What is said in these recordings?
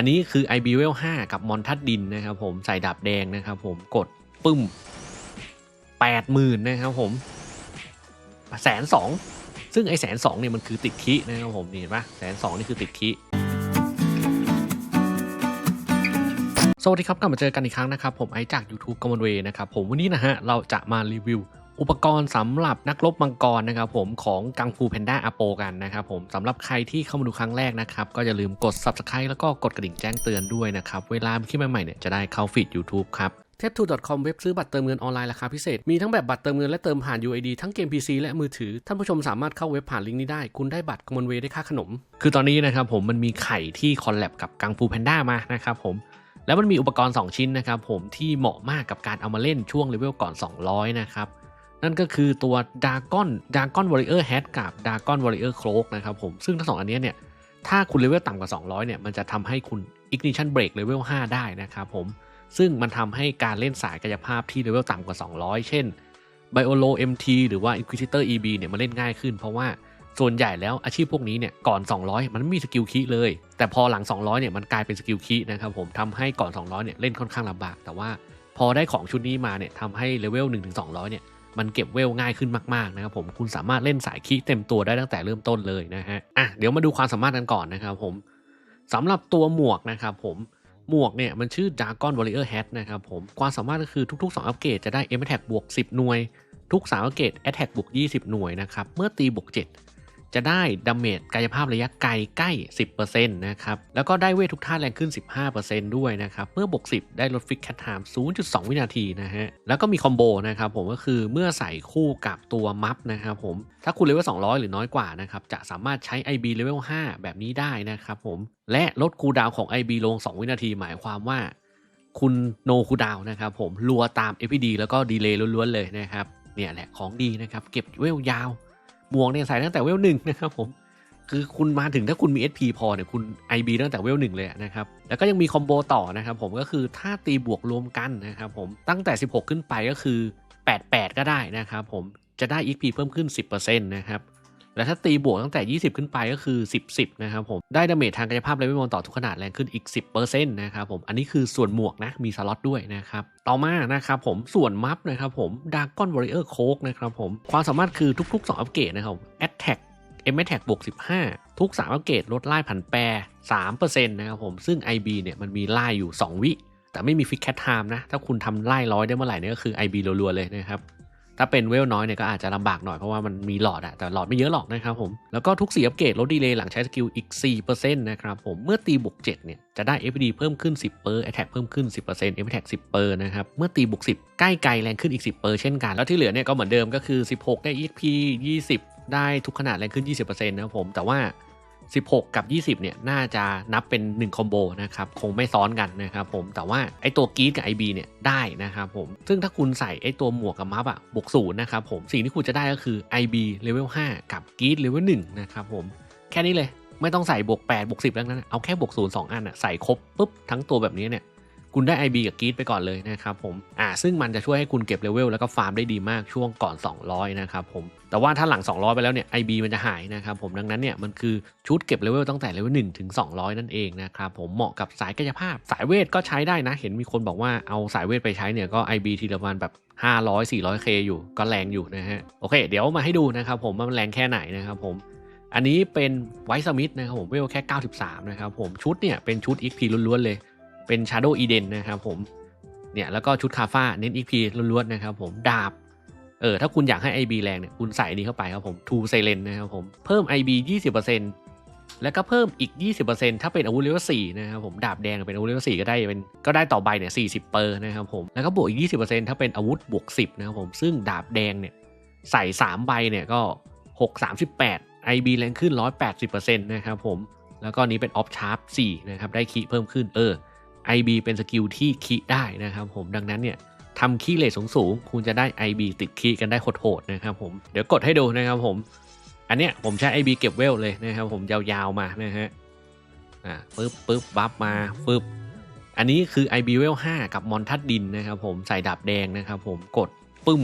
อันนี้คือ i b เวล5กับมอนทัดดินนะครับผมใส่ดาบแดงนะครับผมกดปึ้มแปดหมื่นนะครับผมแสนสองซึ่งไอแสนสองเนี่ยมันคือติดคินะครับผมเห็นปะแสนสองนี่คือติดคิสวัสดีครับกลับมาเจอกันอีกครั้งนะครับผมไอจาก YouTube กมลเวนะครับผมวันนี้นะฮะเราจะมารีวิว อุปกรณ์สำหรับนักรบมังกรนะครับผมของกังฟูแพนด้าอโปกันนะครับผมสำหรับใครที่เข้ามาดูครั้งแรกนะครับ ก็อย่าลืมกด Subscribe แล้วก็กดกระดิ่งแจ้งเตือนด้วยนะครับ เวลามีคลิปใหม่ๆเนี่ยจะได้เข้าฟีด YouTube ครับ t e p 2 c o m เว็บซื้อบัตรเติมเงินออนไลน์ราคาพิเศษ มีทั้งแบบบัตรเติมเงินและเติมผ่าน UID ทั้งเกม PC และมือถือ ท่านผู้ชมสามารถเข้าเว็บผ่านลิงก์นี้ได้ คุณได้บัตรกมลเวได้ค่าขนม คือตอนนี้นะครับผมมันมีไข่ที่คอลแลบกับกังฟูแพนด้ามานะครับผมแล้วมันมีอุปกรณ์ 2 ชิ้นนะครับผมที่เหมาะมากกับการเอามาเล่นช่วงเลเวลก่อน 200 นะครับ นั่นก็คือตัว Dragon Dragon Warrior Hat กับ Dragon Warrior Cloak นะครับผม ซึ่งทั้งสองอันนี้เนี่ย ถ้าคุณเลเวลต่ำกว่า 200 เนี่ย มันจะทำให้คุณ Ignition Break เลเวล 5 ได้นะครับผม ซึ่งมันทำให้การเล่นสายกายภาพที่เลเวลต่ำกว่า 200 เช่น Biolo MT หรือว่า Inquisitor EB เนี่ย มันเล่นง่ายขึ้น เพราะว่าส่วนใหญ่แล้วอาชีพพวกนี้เนี่ย ก่อน 200 มันไม่มีสกิลคีเลย แต่พอหลัง 200 เนี่ย มันกลายเป็นสกิลคีนะครับผมทำให้ก่อน 200 เนี่ย เล่นค่อนข้างลำบาก แต่ว่าพอได้ของชุดนี้มาเนี่ยทำให้เลเวล1-200 เนี่ย มันเก็บเวลง่ายขึ้นมากๆนะครับผมคุณสามารถเล่นสายคีเต็มตัวได้ตั้งแต่เริ่มต้นเลยนะฮะอะเดี๋ยวมาดูความสามารถกันก่อนนะครับผมสำหรับตัวหมวกนะครับผมหมวกเนี่ยมันชื่อ Dragon Warrior Hat นะครับผมความสามารถก็คือทุก ๆ 2 อัปเกรดจะได้ M Attack บวก 10 หน่วย ทุก 3 อัปเกรด Attack บวก 20 หน่วยนะครับเมื่อตีบวก 7 จะได้ดาเมจกายภาพระยะไกลใกล้ 10%นะครับ แล้วก็ได้เวททุกท่าแรงขึ้น 15%ด้วยนะครับ เมื่อบวก 10 ได้ลดฟิกแคทไทม์0.2 วินาทีนะฮะ แล้วก็มีคอมโบนะครับผมก็คือเมื่อใส่คู่กับตัวมัฟนะครับผม ถ้าคุณเลเวล 200 หรือน้อยกว่านะครับ จะสามารถใช้ IB เลเวล 5 แบบนี้ได้นะครับผม และลดคูดาวของ IB ลง 2 วินาที หมายความว่าคุณโนคูดาวน์นะครับผมรัวตาม FPD แล้วก็ดีเลย์ล้วนๆเลยนะครับเนี่ยแหละของดีนะครับเก็บเวลยาว หมวกเนี่ยใส่ตั้งแต่เวลหนึ่งนะครับผมคือคุณมาถึงถ้าคุณมี SP พอเนี่ยคุณ IB ตั้งแต่เวลหนึ่งเลยนะครับ แล้วก็ยังมีคอมโบต่อนะครับผมก็คือถ้าตีบวกรวมกันนะครับผมตั้งแต่ 16 ขึ้นไปก็คือ 88 ก็ได้นะครับผมจะได้ XP เพิ่มขึ้น 10%นะครับ และถ้าตีบวกตั้งแต่ 20 ขึ้นไปก็คือ 10 10นะครับผมได้ดาเมจทางกายภาพเลเวลมนต่อทุกขนาดแรงขึ้นอีก 10%นะครับผมอันนี้คือส่วนหมวกนะมีสล็อตด้วยนะครับต่อมานะครับผมส่วนมัฟนะครับผมดากอนวอริเออร์โคกนะครับผมความสามารถคือทุกๆ2อัปเกรดนะครับแอตแทกเอ็มแท็กบวก15 ทุก 3 อัปเกรดลดไล่ผันแปร3%นะครับผมซึ่ง IB เนี่ยมันมีไล่อยู่ 2 วิแต่ไม่มีฟิกแคทไทม์นะ ถ้าคุณทำไล่ร้อยได้เมื่อไหร่เนี่ยก็คือ IB รัวๆเลยนะครับ ถ้าเป็นเวลน้อยเนี่ยก็อาจจะลำบากหน่อยเพราะว่ามันมีหลอดอะแต่หลอดไม่เยอะหรอกนะครับผม แล้วก็ทุก4อัปเกรดลดดีเลย์หลังใช้สกิลอีก 4%นะครับผม เมื่อตีบวก7เนี่ยจะได้ FPD เพิ่มขึ้น 10เปอร์ Attack เพิ่มขึ้น 10% Attack 10เปอร์นะครับ เมื่อตีบวก10 ใกล้ไกลแรงขึ้นอีก 10เปอร์เช่นกัน แล้วที่เหลือเนี่ยก็เหมือนเดิมก็คือ 16 ได้ EXP 20 ได้ทุกขนาดแรงขึ้น 20%นะครับผม แต่ว่า 16 กับ 20 เนี่ย น่าจะนับเป็น 1 คอมโบนะครับ คงไม่ซ้อนกันนะครับผม แต่ว่าไอตัวกีดกับ IB เนี่ยได้นะครับผม ซึ่งถ้าคุณใส่ไอตัวหมวกกับมัฟอะบวกศูนย์นะครับผม สิ่งที่คุณจะได้ก็คือ IB เลเวล5กับกีดเลเวล1นะครับผม แค่นี้เลย ไม่ต้องใส่บวก8บวก10แล้วนั้น เอาแค่บวกศูนย์สองอันอะใส่ครบปุ๊บทั้งตัวแบบนี้เนี่ย คุณได้ IB กับกีดไปก่อนเลยนะครับผมอ่าซึ่งมันจะช่วยให้คุณเก็บเลเวลแล้วก็ฟาร์มได้ดีมากช่วงก่อน 200 นะครับผม แต่ว่าถ้าหลัง 200 ไปแล้วเนี่ย IB มันจะหายนะครับผมดังนั้นเนี่ยมันคือชุดเก็บเลเวลตั้งแต่เลเวล1ถึง 200 นั่นเองนะครับผมเหมาะกับสายกายภาพ สายเวทก็ใช้ได้นะ เห็นมีคนบอกว่าเอาสายเวทไปใช้เนี่ยก็ IB ทีละประมาณแบบ500 400k อยู่ก็แรงอยู่นะฮะโอเค เดี๋ยวมาให้ดูนะครับผมว่ามันแรงแค่ไหนนะครับผมอันนี้เป็นไวท์สมิธนะครับผมเวลแค่ 93 นะครับผมชุดเนี่ยเป็นชุด XP ล้วนๆเลย เป็น Shadow Eden นะครับผมเนี่ยแล้วก็ชุดคาฟ้าเน้น XP ล้วนๆนะครับผมดาบเออถ้าคุณอยากให้ IB แรงเนี่ยคุณใส่นี้เข้าไปครับผม Two Silent นะครับผมเพิ่ม IB 20%แล้วก็เพิ่มอีก 20%ถ้าเป็นอาวุธเลเวล4นะครับผมดาบแดงเป็นอาวุธเลเวล4ก็ได้เป็นก็ได้ต่อใบเนี่ย40 เปอร์นะครับผมแล้วก็บวกอีก 20%ถ้าเป็นอาวุธบวก 10นะครับผมซึ่งดาบแดงเนี่ยใส่ 3 ใบเนี่ยก็ 6 38 IB แรงขึ้น 180%นะครับผมแล้วก็นี้เป็นออฟชาร์ป4นะครับได้คีเพิ่มขึ้นเออ IB เป็นสกิลที่คีได้นะครับผมดังนั้นเนี่ยทำคีเลทสูงๆคุณจะได้ IB ติดคีกันได้โหดๆนะครับผมเดี๋ยวกดให้ดูนะครับผม อันเนี้ยผมใช้ IB เก็บเวลเลยนะครับผมยาวๆมานะฮะอ่าปึ๊บปึ๊บบัฟมาฟึบอันนี้คือ IB เวล5กับมอนทัดดินนะครับผมใส่ดาบแดงนะครับผมกดปึ้ม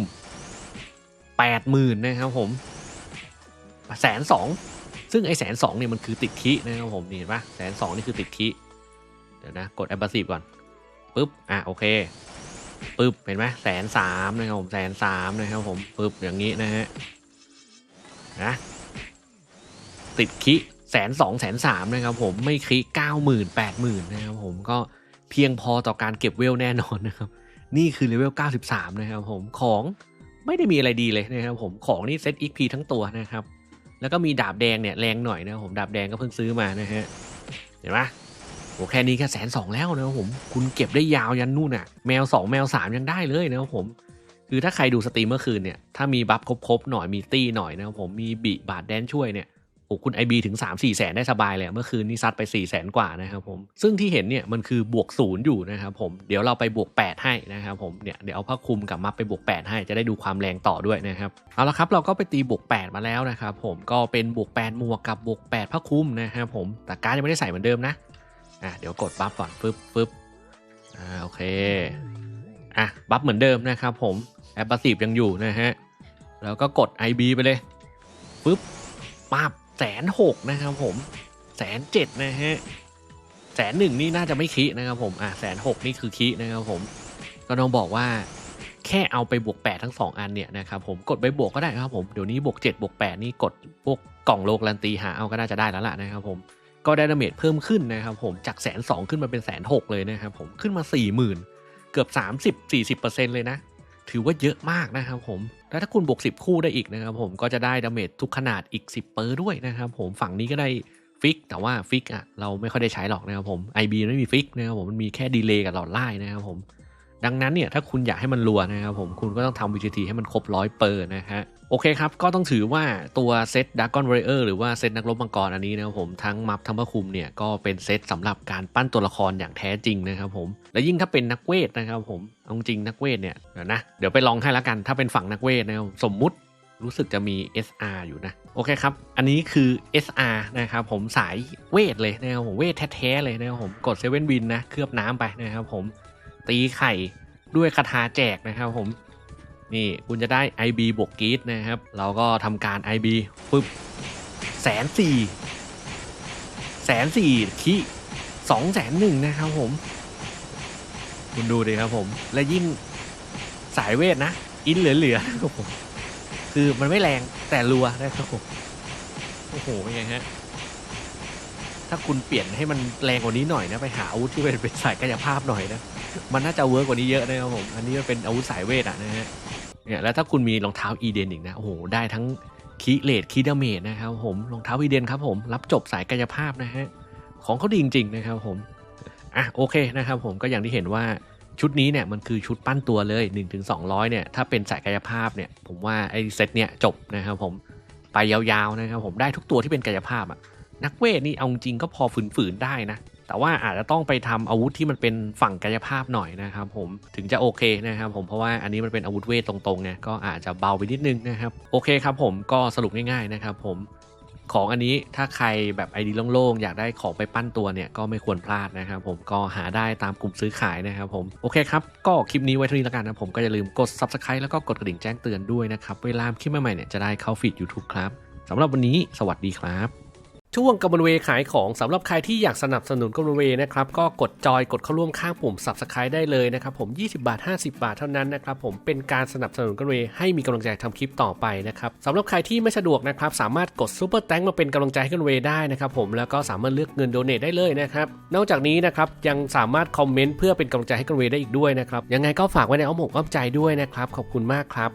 แปดหมื่นนะครับผมแสนสองซึ่งไอแสนสองเนี่ยมันคือติดคินะครับผมเห็นปะแสนสองนี่คือติดคิ ดี๋ยวนะ กด a b บ s i v e ก่อนปุ๊บอะโอเคปุ๊บเห็นไหมแสนสามนะครับผมแสนสามนะครับผมปุ๊บอย่างนี้นะฮะนะติดคิแสนสองแสนสามนะครับผมไม่คิเก้าหมื่นแปดหมื่นนะครับผมก็เพียงพอต่อการเก็บเวลแน่นอนนะครับ นี่คือเลเวล93นะครับผมของไม่ได้มีอะไรดีเลยนะครับผมของนี่เซต XP ทั้งตัวนะครับ แล้วก็มีดาบแดงเนี่ยแรงหน่อยนะครับผมดาบแดงก็เพิ่งซื้อมานะฮะเห็นไหม โอ้แค่นี้แค่แสนสองแล้วนะครับผมคุณเก็บได้ยาวยันนู่นน่ะ แมวสองแมวสามยังได้เลยนะครับผม คือถ้าใครดูสตรีมเมื่อคืนเนี่ย ถ้ามีบัฟครบๆหน่อยมีตี้หน่อยนะครับผมมีบิบาดแดนช่วยเนี่ยโอ้คุณ IB ถึง 3 4แสนได้สบายเลยเมื่อคืนนี้ซัดไป4แสนกว่านะครับผม ซึ่งที่เห็นเนี่ยมันคือบวกศูนย์อยู่นะครับผม เดี๋ยวเราไปบวก 8 ให้นะครับผม เนี่ยเดี๋ยวเอาผ้าคลุมกับมัฟไปบวก 8 ให้จะได้ดูความแรงต่อด้วยนะครับ เอาละครับเราก็ไปตีบวก 8 มาแล้วนะครับผม ก็เป็นบวก 8 หมวกกับบวก 8ผ้าคลุมนะครับผม แต่การยังไม่ได้ใส่เหมือนเดิมนะ อะเดี๋ยวกดบัฟก่อนฟึบฟึบอ่าโอเคอะบัฟเหมือนเดิมนะครับผมแอปพาสซีฟยังอยู่นะฮะแล้วก็กด IB ไปเลยฟึบปั๊บแสนหกนะครับผมแสนเจ็ดนะฮะแสนหนึ่งนี่น่าจะไม่คินะครับผมอะแสนหกนี่คือคินะครับผมก็ต้องบอกว่าแค่เอาไปบวก 8 ทั้ง 2 อันเนี่ยนะครับผมกดไปบวกก็ได้ครับผมเดี๋ยวนี้บวก 7 บวก 8 นี่กดพวกกล่องโลกลันตีหาเอาก็น่าจะได้แล้วล่ะนะครับผม ก็ได้ดาเมจเพิ่มขึ้นนะครับผมจากแสนสองขึ้นมาเป็นแสนหกเลยนะครับผมขึ้นมา 4 0,000 เกือบ 30-40%เลยนะ ถือว่าเยอะมากนะครับผมแล้วถ้าคุณบวก10 คู่ได้อีกนะครับผมก็จะได้ดาเมจทุกขนาดอีก 10 เปอร์ด้วยนะครับผมฝั่งนี้ก็ได้ฟิกแต่ว่าฟิกอะเราไม่ค่อยได้ใช้หรอกนะครับผม IB ไม่มีฟิกนะครับผมมันมีแค่ดีเลย์กับหลอดไล่นะครับผม ดังนั้นเนี่ยถ้าคุณอยากให้มันรัวนะครับผมคุณก็ต้องทำ VGT ให้มันครบร้อยเปอร์นะฮะโอเคครับ ก็ต้องถือว่าตัวเซตดักกอนเรเออร์หรือว่าเซตนักรบมังกรอันนี้นะครับผมทั้งมัฟทั้งพระคุมเนี่ยก็เป็นเซตสำหรับการปั้นตัวละครอย่างแท้จริงนะครับผมและยิ่งถ้าเป็นนักเวทนะครับผมเอาจริงนักเวทเนี่ยเดี๋ยวนะเดี๋ยวไปลองให้แล้วกันถ้าเป็นฝั่งนักเวทนะครับสมมุติรู้สึกจะมี SR อยู่นะ โอเคครับ อันนี้คือ SR นะครับผมสายเวทเลยนะครับผมเวทแท้ๆเลยนะครับผมกดเซเว่นวินนะ เคลือบน้ำไปนะครับผม ตีไข่ด้วยคาถาแจกนะครับผม นี่คุณจะได้ IB บวกกีดนะครับ เราก็ทำการ IB ปึ๊บแสนสี่แสนสี่คีสองแสนหนึ่งนะครับผม คุณดูดิครับผม และยิ่งสายเวทนะ อินเหลือๆครับผมคือมันไม่แรงแต่รัวนะครับผมโอ้โหเป็นไงฮะถ้าคุณเปลี่ยนให้มันแรงกว่านี้หน่อยนะ ไปหาอาวุธที่เป็นเป็นสายกายภาพหน่อยนะ มันน่าจะเวิร์กกว่านี้เยอะนะครับผม อันนี้มันเป็นอาวุธสายเวทอะนะฮะ เนี่ยแล้วถ้าคุณมีรองเท้าอีเดนอีกนะ โอ้โห ได้ทั้งคีเลดคีดาเมจนะครับผม รองเท้าอีเดนครับผม รับจบสายกายภาพนะฮะ ของเขาดีจริง ๆ นะครับผม อะโอเคนะครับผม ก็อย่างที่เห็นว่าชุดนี้เนี่ยมันคือชุดปั้นตัวเลย 1-200เนี่ยถ้าเป็นสายกายภาพเนี่ยผมว่าไอ้เซตเนี่ยจบนะครับผมไปยาวๆนะครับผมได้ทุกตัวที่เป็นกายภาพอะนักเวทนี่เอาจริงก็พอฝืนๆได้นะ แต่ว่าอาจจะต้องไปทำอาวุธที่มันเป็นฝั่งกายภาพหน่อยนะครับผมถึงจะโอเคนะครับผมเพราะว่าอันนี้มันเป็นอาวุธเวทตรงๆไงก็อาจจะเบาไปนิดนึงนะครับโอเคครับผมก็สรุปง่ายๆนะครับผมของอันนี้ถ้าใครแบบไอดีโล่งๆ อยากได้ของไปปั้นตัวเนี่ยก็ไม่ควรพลาดนะครับผมก็หาได้ตามกลุ่มซื้อขายนะครับผมโอเคครับ ก็คลิปนี้ไว้เท่านี้แล้วกันนะผมก็อย่าลืมกด subscribe แล้วก็กดกระดิ่งแจ้งเตือนด้วยนะครับ เวลาคลิปใหม่ๆเนี่ยจะได้เข้าฟีด YouTube ครับสำหรับวันนี้สวัสดีครับ ช่วงกำมลเวขายของสำหรับใครที่อยากสนับสนุนกำมลเวนะครับก็กดจอยกดเข้าร่วมข้างปุ่ม subscribe ได้เลยนะครับผม 20 บาท 50 บาทเท่านั้นนะครับผมเป็นการสนับสนุนกำมลเวให้มีกำลังใจทำคลิปต่อไปนะครับสำหรับใครที่ไม่สะดวกนะครับสามารถกดซูเปอร์แตงมาเป็นกำลังใจให้กำมลเวได้นะครับผมแล้วก็สามารถเลือกเงินโดเนทได้เลยนะครับนอกจากนี้นะครับยังสามารถคอมเมนต์เพื่อเป็นกำลังใจให้กำมลเวได้อีกด้วยนะครับยังไงก็ฝากไว้ในอ้อมอกอ้อมใจด้วยนะครับขอบคุณมากครับ